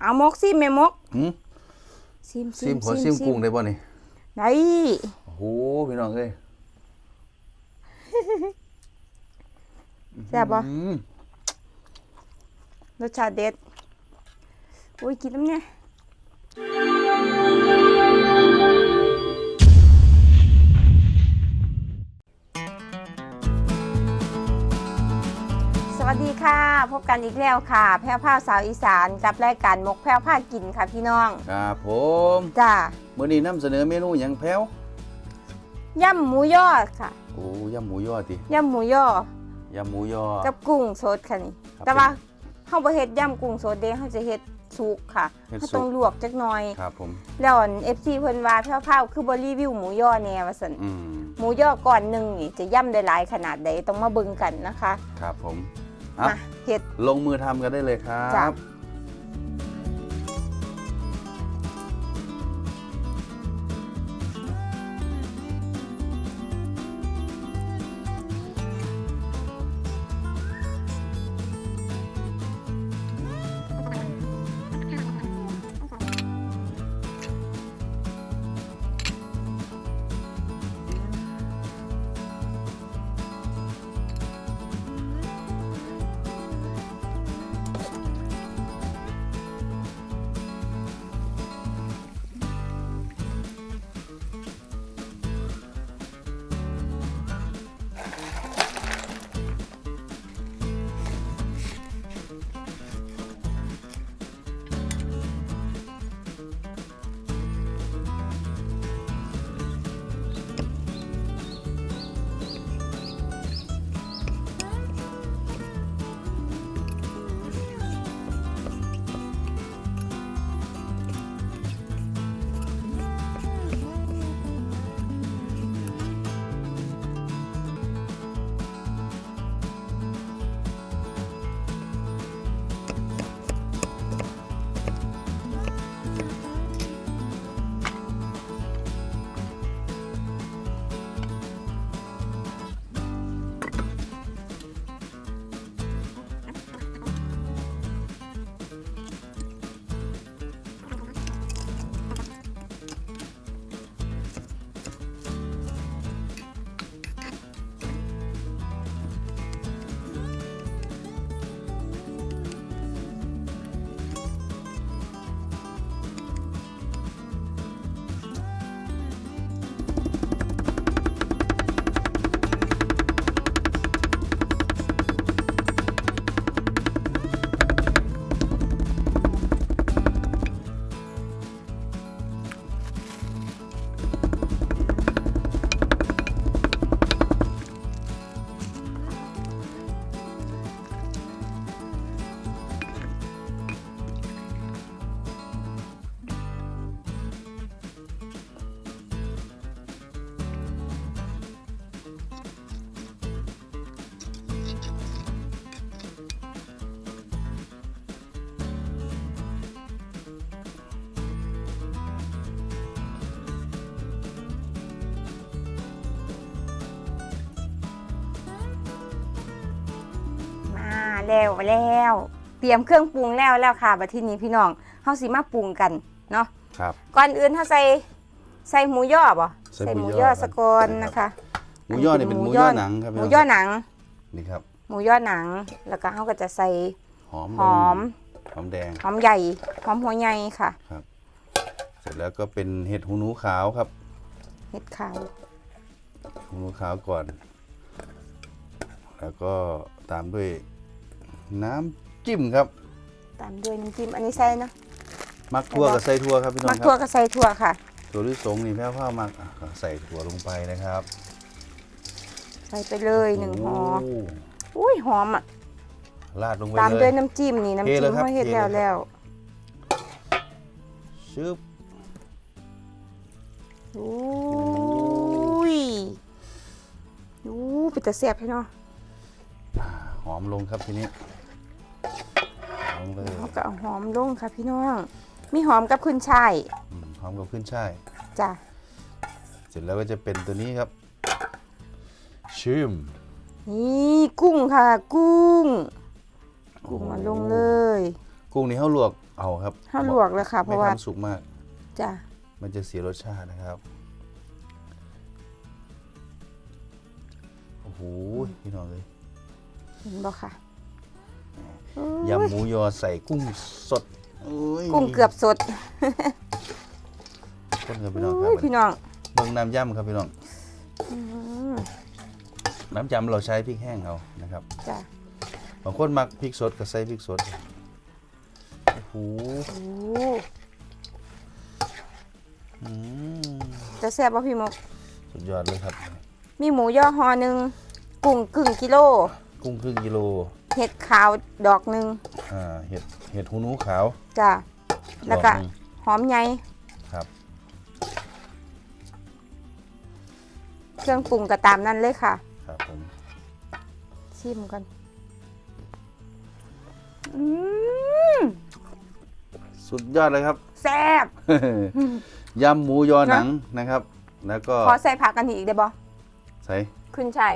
เอามกซิแม่มกหืมซิมซิมขอซิมกุ้งได้บ่นี่ได้โอ้โหพี่น้องเอ้ยแซ่บบ่อืมรสชาติเด็ดอุ้ยกินน้ำเนี่ย ดีค่ะ พบกันอีกแล้วค่ะ แพร่ผ้าสาวอีสานกับรายการมกแพร่ผ้ากินค่ะพี่น้องครับผมจ้ามื้อนี้นำเสนอเมนูหยังแพ้วย่ำหมูยอค่ะโอ้ยำหมูยอติย่ำหมูยอยำหมูยอกับกุ้งสดค่ะนี่ครับแต่ว่าเฮาบ่เฮ็ดย่ำกุ้งสดเด้เฮาจะเฮ็ดสุกค่ะเฮ็ดเฮาสุกต้องลวกจักหน่อยครับผมแล้วอัน FC เพิ่นว่าแพ้วๆคือบ่รีวิวหมูยอแน่ว่าซั่นอืมหมูยอก่อนหนึงนี่จะย่ำได้หลายขนาดใดต้องมาเบิ่งกันนะคะ ครับผม อะ มาเฮ็ด ลงมือทำกันได้เลยครัจ้ะ บ แล้วแล้ว เตรียมเครื่องปรุงแล้วแล้วค่ะบัดทีนี้พี่น้องเฮาสิมาปรุงกันเนาะครับ ก่อนอื่นเฮาใส่ใส่หมูยอบ่ใส่หมูหมูยยออสะก่อนครับนะคะหมูยอนี่เป็นหมูยอหนังครับหพี่มูน้องยอหนังนี่ครับหมูยอหนังแล้วก็เฮาก็จะใส่หอมหอมหอมแดงหอมใหญ่หอมหัวใหญ่ค่ะเสร็จแล้วก็เป็นเห็ดหูหนูขาวครับ เห็ดขาวหูหนูขาวก่อน แล้วก็ตามด้วย น้ำจิ้มครับ ตามด้วยน้ำจิ้มอันนี้ใส่เนาะมักทั่วกับใส่ทั่วครับพี่น้อมังกคทั่วรับก็ใส่ทั่วค่ะตัวลิสงนี่แพ้วผ้ามักอะก็ใส่ถั่วลงไปนะครับใส่ไปเลยหนึ่งห่อโอุ้ยหอมอะราดลงไปตามเลด้วยย น้ำจิ้มนี่น้ำเทจิ้เลยมครับเขาเฮ็ดเทเลยแล้วครับ แล้วชึบอุ้ยอู้เป็นตะแซ่บให้เนาะหอมลงครับทีนี้ หอมเลยเขาก็เอาหอมลงค่ะพี่น้อง มีหอมกับขึ้นช่ายอืมหอมกับขึ้นช่ายจ้ะเสร็จแล้วก็จะเป็นตัวนี้ครับ ชิมนี่กุ้งค่ะ กุ้ง กุ้งมาลงเลย กุ้งนี่เขาลวกเอาครับข้าวลวกเลยค่ะเพไม่ราะว่าทำสุกมากจ้ะมันจะเสียรสชาตินะครับโอ้โหพี่น้องเลยเห็นบ่ค่ะ ยำหมูยอใส่กุ้งสดโอ้ยกุ้งเกือบสดคนครับพี่น้องครัอุ้บยพี่น้องเบิ่งน้ำยำครับพี่น้องอืมน้ำยำเราใช้พริกแห้งเอานะครับจ้ะบางคนมักพริกสดก็ใส่พริกสดโอ้โหโอ้อืมจะแซ่บป่ะพี่มก สุดยอดเลยครับ มีหมูย่อห่อหนึ่งกุ้งกึ่งกิโล กุ้งครึ่งกิโลเห็ดขาวดอกหนึ่งอ่าเห็ดเห็ดหูหนูขาวจ้ะแล้วก็ดอหนึ่งหอมใหญ่ครับ เครื่องปรุงก็ตามนั้นเลยค่ะ ครับผมชิมกันอืมสุดยอดเลยครับ แซ่บ ยำหมูยอหนังนะครับ แล้วก็ขอใส่ผักกันอีกได้บ่ใส่ขึ้นช่าย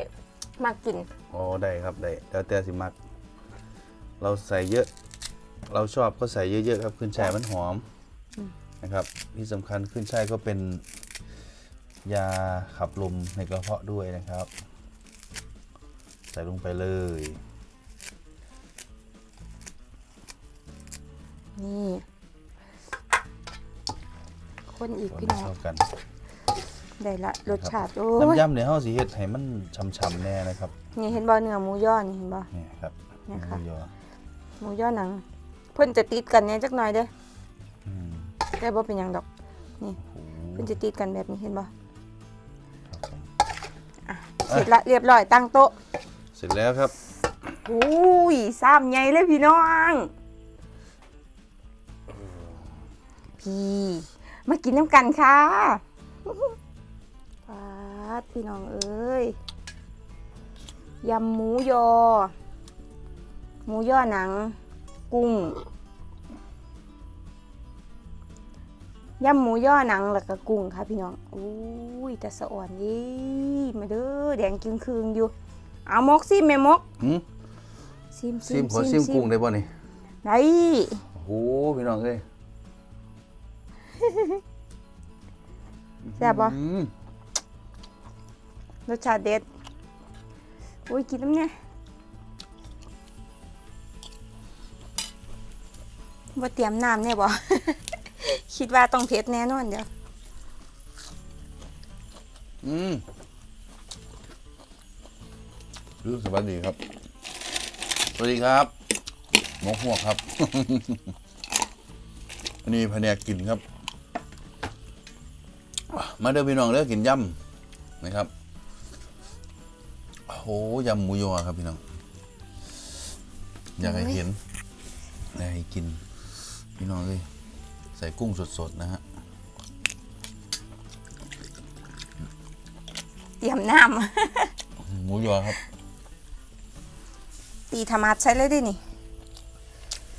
มากิน อ๋อได้ครับได้แล้วแต่สิมัก เราใส่เยอะ เราชอบก็ใส่เยอะๆครับขึ้นช่ายมันหอมนะครับ ที่สำคัญขึ้นช่ายก็เป็นยาขับลมในกระเพาะด้วยนะครับ ใส่ลงไปเลย นี่ คนอีกคนพี่น้อง เข้ากัน ได้ละรสชาติโอ้ยน้ำยำเนี่ยเฮาสิเฮ็ดให้มันช่ำๆแน่นะครับนี่เห็นบ่เนื้อหมูย่อนี่เห็นบ่นี่ครับเนี่ยหค่ะมูยอหมูย่อหนัง เพิ่นจะติดกันเนี่ยจักหน่อยเด้ออืมแต่บ่เป็นหยังดอกโอ้โหเพิ่นจะติดกันแบบนี้เห็นบ่ครับผมเสร็จละเรียบร้อยตั้งโต๊ะ เสร็จแล้วครับอุ้ยซ้ำใหญ่เลยพี่น้องพี่มากินน้ำกันค่ะปา ดพี่น้องเอ้ยยำหมูยอ หมูย่อหนัง กุ้งยำหมูย่อหนังแล้วก็กุ้งค่ะพี่น้องอุ้ยแต่สะอ่อนยี่มาเด้อแดงจึงคืงอยู่ เอามกซิแม่มกหืมซิมซิมขอซิมกุ้งได้ป่ะนี่ได้โอ้โหพี่น้องเอ้ยแซ่บบ่อืม รสชาติเด็ด อุ้ยกินน้ำเนี่ยบ่เตรียมน้ำเนี่ยบ่คิดว่าต้องเผ็ดแน่นอนเดี๋ยว อืมรู้สวัสดีครับ สวัสดีครับหมกหัวกครับ อันนี้แผนกกินครับ มาเด้อพี่น้องเด้อกินย่ำนะครับ อ้โหยำหมูยอครับพี่น้อง อยากให้เห็นอยากให้กิน พี่น้องเลยใส่กุ้งสดๆนะฮะ เตรียมน้หมูยอครับำ ตีธรรมัดใช้เลยดินี่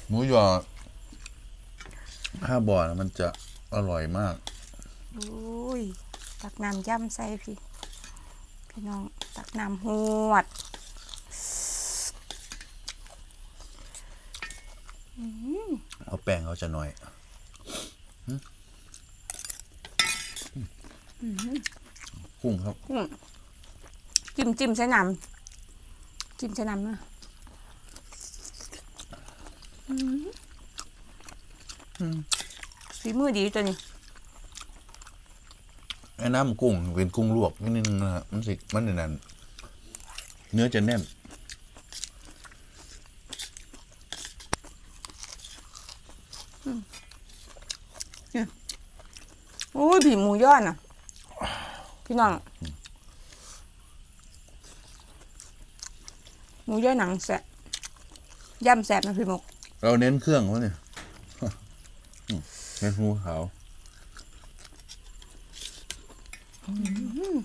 หมูยอถ้าบ่อนะมันจะอร่อยมาก อุ้ยตักน้ำย่ำใส่พี่ พี่น้อง ตักน้ำหวดเอาแป้งเขาจะน้อยหึกุ้งครับจิ้มจิ้มใส่น้ำจิ้มใส่น้ำเนาะอืมฝีมือดีตัวนี้ ไอ้น้ำกุ้งเป็นกุ้งลวกนิดนึงนะฮะมันสิมันนั่นเนื้อจะแน่นโอ้ยผีหมูย่อน่ะ พี่น้องหมูย่อหนังแสะย่ำแสบนะพี่หมก เราเน้นเครื่องวะเนี่ยอืมเน้นหมูขาว อืม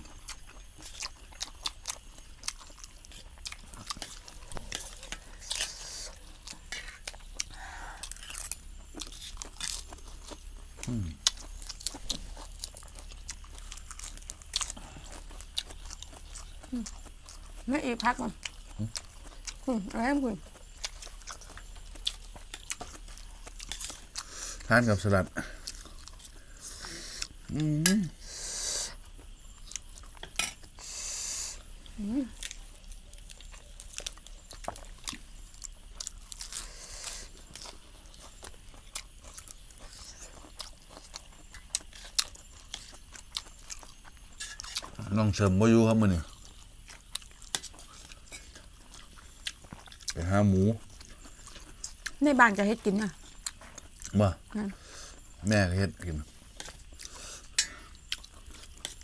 ไม่อีกพักมันอืมเอาให้คุณทานกับสลัด อืมน้อง เสริมบ่อยู่ครับมื้อนี้ไปหาหมูในบ้านจะเฮ็ดกินอะบ่นั่นแม่ก็เฮ็ดกิน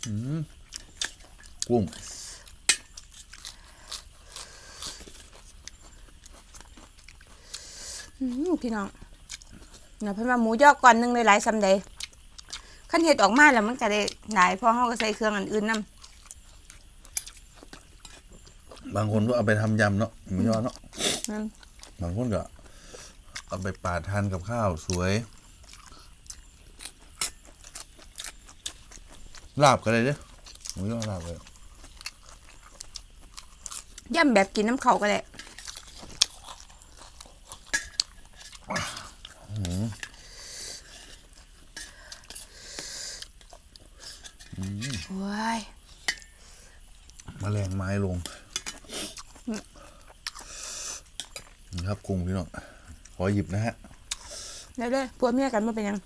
อืมกุ้งอืมพี่น้องเนาะเพิ่นว่าหมูยอก่อนหนึงเลยหลายซำใดคันเฮ็ดออกมาแล้วมันก็ได้หลายเพราะเฮาก็ใส่เครื่องอันอื่นนํ บางคนก็เอาไปทำยำเนาะหมูยอเนาะนั่นบางคนก็ เอาไปปาดทานกับข้าวสวย ลาบก็เลยเด้อหมูยอลาบเลยย่ำแบบกินน้ำเขาก็ได้โอ้ยแมลงไม้ลงนี่ครับ กุ้งพี่น้องขอหยิบนะฮะได้เลยผัวเมียกันมาเป็นหยัง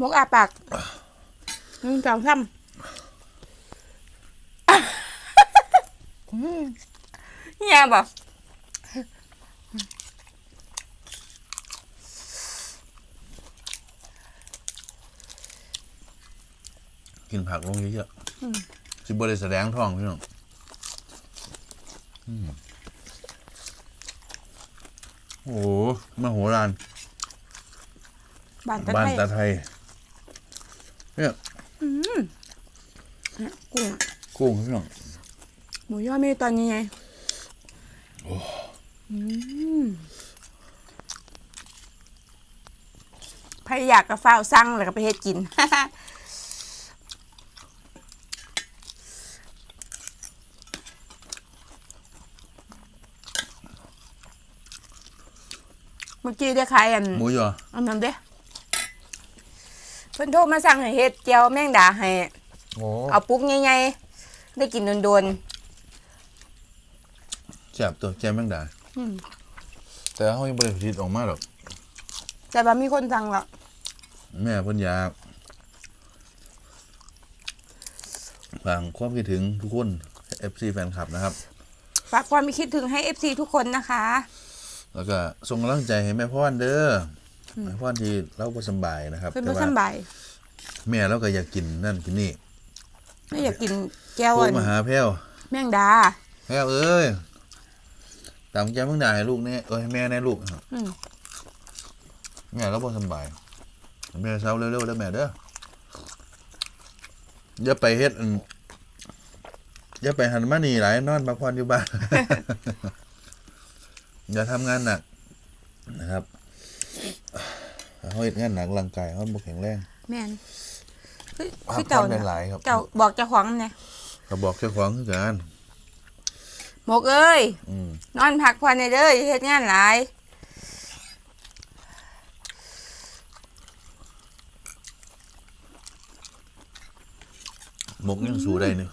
มกอาปากหนึ่งสองสามเฮียบอก กินผักลงเยอะๆสิบริแสดงท้องพี่น้องอืมโอ้โหมโหฬารบานตะบ้านไคร้ตาไทย เนี่ยกุ้งอะกุ้งพี่น้องหมูยอมีตอนนี้ไงอืมใครอยากกระเฝ้าวสั่งแล้วก็ไปเฮ็ดกิน มื่อกี้ได้ขายอันหมูยออันนั้นเด้เพิ่นโทรมาสั่งให้เฮ็ดเจียวแมงดาให้โอ้เอาปุ๊กใหญ่ๆได้กินโดนแจับตัวแจมแมงดาอืมแต่เขายังบริผลิตออกมาหรอกๆแต่ว่ามีคนสั่งและแม่เพิ่นอยากฝากความคิดถึงทุกคน FC แฟนคลับนะครับ ฝากความมีคิดถึงให้ FC ทุกคนนะคะ แล้วก็ส่งกำลังใจให้แม่พ่อนเด้ออแม่พ่อนที่เล่าบ่สำบายนะครับเพิ่นแต่บ่ว่าสำบายแม่เราก็อยากกินนั่นกินนี่ไม่อยากกินแก้วโทรอันมาหาแพ้วแมงดา แพ้วเอ้ยตามแจมแมงดาให้ลูกแน่เอ้ยให้แม่แน่ลูกอืม แม่เราบ่สำบายแม่เช้าเร็วๆเด้อแม่เด้ออย่าไปเฮ็ดอันอย่าไปหันมานี่หลายนอนพักผ่อนอยู่บ้าน อย่าทำงานหนักนะครับเขาเฮ็ดงานหนักร่างกายเขาบ่แข็งแรงแม่นคือพัคืกอผ่เก่าอนเนี่ยหลายๆครับเก่าบอกเจ้าของเนี่ยก็บอกเจ้าของคือกันหมกเอ้ยอืมนอนพักผ่อนในเด้ออย่าเฮ็ดงานหลายหมกยังสู้ได้นี่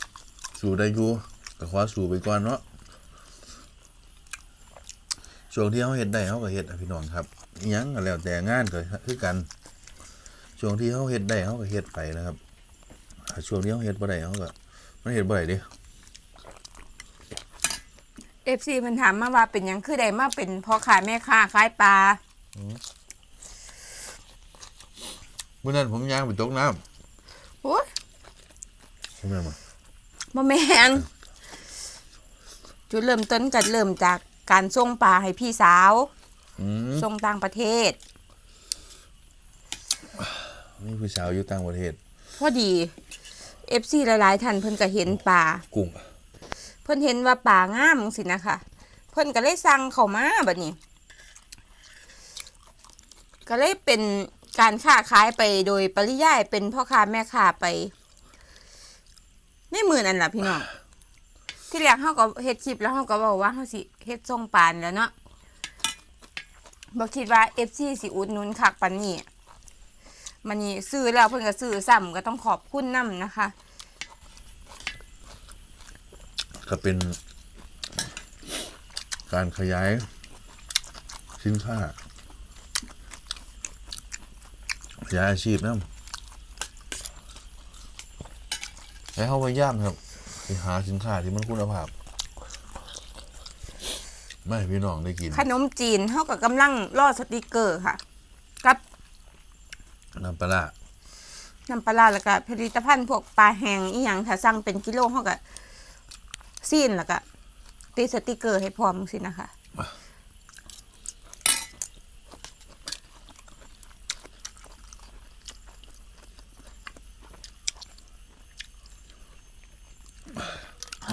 สู้ได้อยู่ก็ขอสู้ไปก่อนเนาะ ช่วงที่เขาเฮ็ดได้เขาก็เฮ็ดอะพี่น้องครับอิหยังก็แล้วแต่งานก็คือกัน ช่วงที่เขาเฮ็ดได้เขาก็เฮ็ดไปนะครับถ้าช่วงที่เขาเฮ็ดบ่ได้เขาก็มันเฮ็ดบ่ได้เดิเอฟซีมันถามมาว่าเป็นหยังคือใดมาเป็นพ่อค้าแม่ค้าขายปลาเมื่อนั้นผมย่างไปตกน้โอ้ยำใช่ไหมมาบ่แม่นจุดเริ่มต้นก็เริ่มจาก การส่งปลาให้พี่สาวอืมส่งต่างประเทศนี่ผู้สาวอยู่ต่างประเทศพอดีเอฟซีหลายๆท่านเพิ่นก็เห็นปลากุ้งเพิ่นเห็นว่าป่างามจังสินะคะเพิ่นก็เลยสั่งเข้ามาบัดนี้ ก็เลยเป็นการค้าขายไปโดยปริยายเป็นพ่อค้าแม่ค้าไปในมือนั่นแหละพี่น้อง ที่แรกเขาก็เฮ็ดคลิปแล้วเขาก็บอกว่าเขาสิเฮ็ดทรงปานแล้วเนาะบอกคิดว่า FC สิอุดหนุนคักปันนี้มันนี่ซื้อแล้วเพิ่นก็ซื้อซ้ำก็ต้องขอบคุณนํนะคะ ก็เป็น การขยายสินค้าขยายอาชีพนะให้เข้าไปย่างครับ ไปหาสินค้าที่มันคุณภาพ ไม่ให้พี่น้องได้กินขนมจีนเฮาก็กำลังรอสติกเกอร์ค่ะ กับน้ำปลาร้าน้ำปลาร้าแล้วก็ผลิตภัณฑ์พวกปลาแห้งอีหยังถ้าสั่งเป็นกิโลเฮาก็ซีนแล้วก็ติดสติกเกอร์ให้พร้อมสินะคะ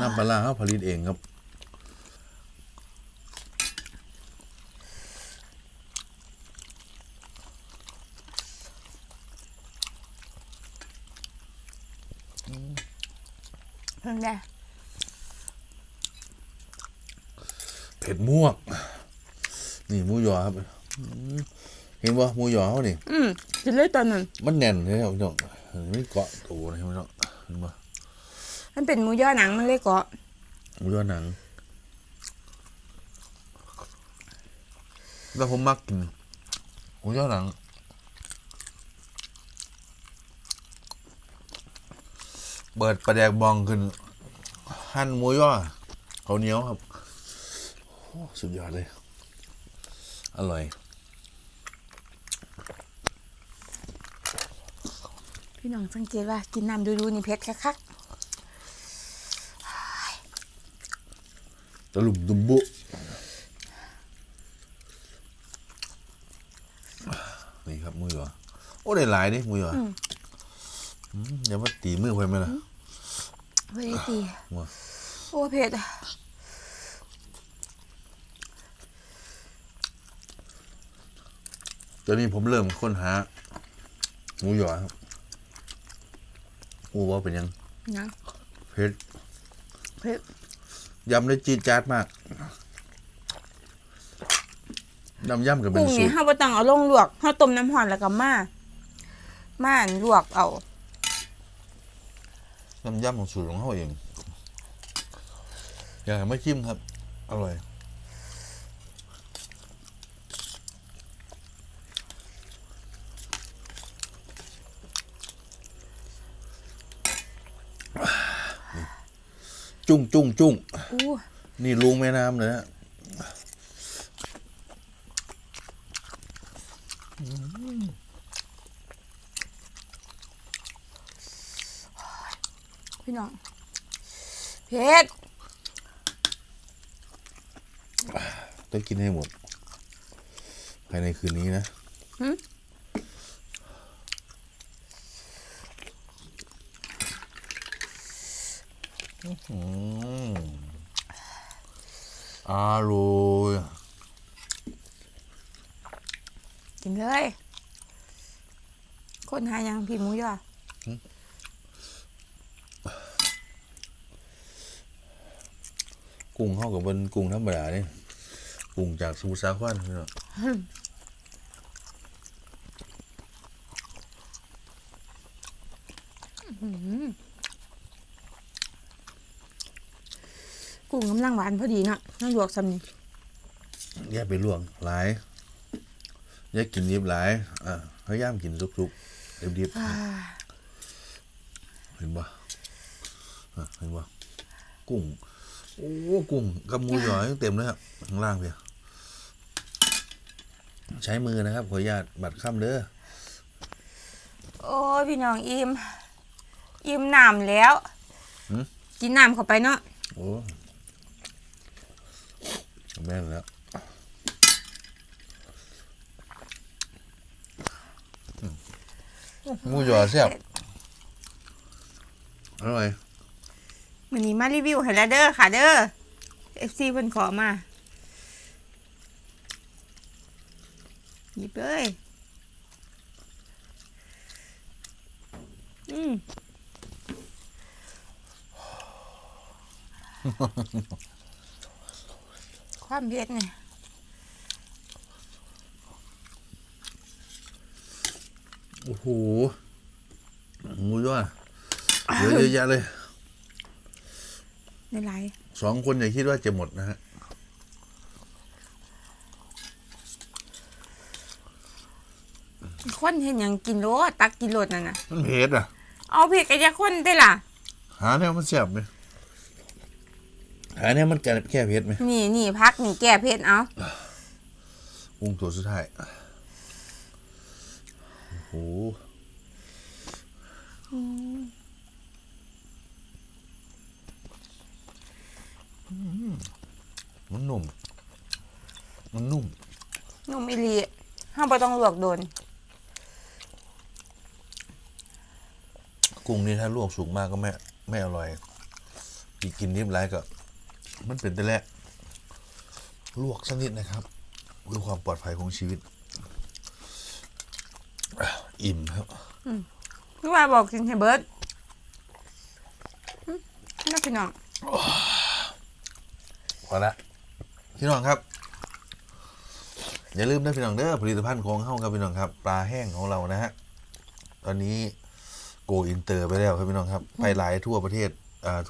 น้ำปลาร้าเขาผลิตเองครับ เพิ่นได้เผ็ดมวกนี่หมูหยอครับอืมเห็นว่าหมูหยอเขานี่อืมกินเลยตอนนั้นมันแน่นเลยครับพี่น้องไม่เกาะตัวเลยพี่น้องเห็นปะ มันเป็นหมูย่อหนังมันเลยเกาะหมูยอหนัง แล้วผมมักกินหมูยอหนัง เปิดประแดกบองขึ้น หั่นหมูยอเขาวเหนียวครับโอ้สุดยอดเลย อร่อย พี่น้องสังเกตว่ากินน้ำดูๆนี่เผ็ดคัก ตะลุมตุมบุนี่ครับมือวะโอ้ได้หลายดิมือวะอืมอย่ามาตีมือไปไหมล่ะๆเฮ้ยตีว้าโอ้เผ็ดอะตอนนี้ผมเริ่มค้นหาหมูหยอครับอูว่าเป็นยังนะเผ็ดเผ็ด ยำได้จีดจาดมากน้ำยำกับเป็นกุ้งสูนี่ตรเฮาบ่ต้องเอาลงลวกเฮาต้มน้ำร้อนแล้วก็มามาอันลวกเอา น้ำยำของสูตรของเขาเอง อยากให้ไม่จิ้มครับ อร่อย จุ้งจุ้งจุ้ง อู้นี่ลุงแม่น้ำเลยฮะพี่น้องเผ็ดต้องกินให้หมด ภายในคืนนี้นะหึอืมอ ร่อยกินเลย คนหายังพี่หมูย่อกุ้งเข้ากับเป็นกุ้งธรรมดาเนี่ยกุ้งจากสมุทรสาครพี่น้อง กุ้งกำลังหวานพอดีเนาะน้ำลวกซ้ำนี่แยกไปลวกหลายแยกกินดิบหลายอ่าพยายามกินสุกๆดิบอ่าๆเห็นปะอะเห็นปะกุ้งโอ้กุ้งกับหมูหยอยังเต็มเลยครับข้างล่างเพียใช้มือนะครับ ขออนุญาตบัดข้ามเด้อโอ้ยพี่น้องอิ่มอิ่มน้ำแล้วหืมกินน้ำเข้าไปเนาะโอ้ แม่นแล้วมูหยาแซ่บอร่อยมันนี้มารีวิวให้แล้วเด้อค่ะเด้อเอฟซีเพิ่นขอมาหยิบเลยอืม ความเผ็ดเนี่ยโอ้โหหมูย่อเยอะเยอะแยะเลยในไรสองคนอย่าคิดว่าจะหมดนะฮะคนเห็นหยังกินโลดตักกินโลดนั่นน่ะมันเผ็ดอะ เอาเผ็ดกันจะคนได้ล่ะ หาเนี่ยมันแซ่บไหม หาเนี่ยมันแก่แค่เผ็ดไหมนี่นี่พักนี่แก้เผ็ดเอาปรุงตัวสุดท้ายโอ้โหอืมมันนุ่ม มันนุ่ม นุ่มอีหลีห้ามบ่ต้องลวกโดน กุ้งนี่ถ้าลวกสุกมากก็ไม่ไม่อร่อยอีกกินนิบไรก็ มันเป็นแต่แรกลวกสักนิดนะครับเพื่อความปลอดภัยของชีวิตอะอิ่มครับพี่ว่าบอกกินให้เบิร์ดน่าพี่น้องพอละพี่น้องครับ อย่าลืมนะพี่น้องเด้อผลิตภัณฑ์ของเฮาครับพี่น้องครับ ปลาแห้งของเรานะฮะตอนนี้โกอินเตอร์ไปแล้วครับพี่น้องครับ ไปหลายทั่วประเทศอ่า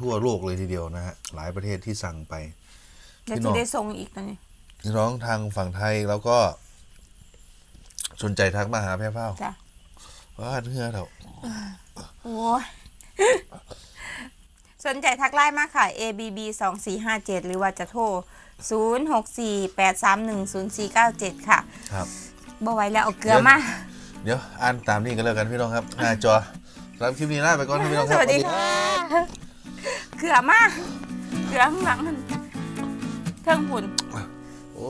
ทั่วโลกเลยทีเดียวนะฮะหลายประเทศที่สั่งไปเดี๋ยวพี่น้จะองได้ส่งอีกตอนนี้พี่น้องทางฝั่งไทยแล้วก็ สนใจทักมาหาแพร่เฝ้าจ้ะว่าเนื้อเถอะโอ้ยสนใจทักไลน์มาค่ะ ABB 2 4 5 7 หรือว่าจะโทร 0 6 4 8 3 1 0 4 9 7 ค่ะ ครับบ่ไหว้แล้วเอาเกลือมา เดี๋ยว อ่านตามนี้กันแล้วกันพี่น้องครับ หน้าจอสำหรับคลิปนี้ลาไปก่อนครับพี่น้องคสรับวัสดีค่ะ เกลือมาก เกลือข้างหลังมันเทิงหุ่นโอ้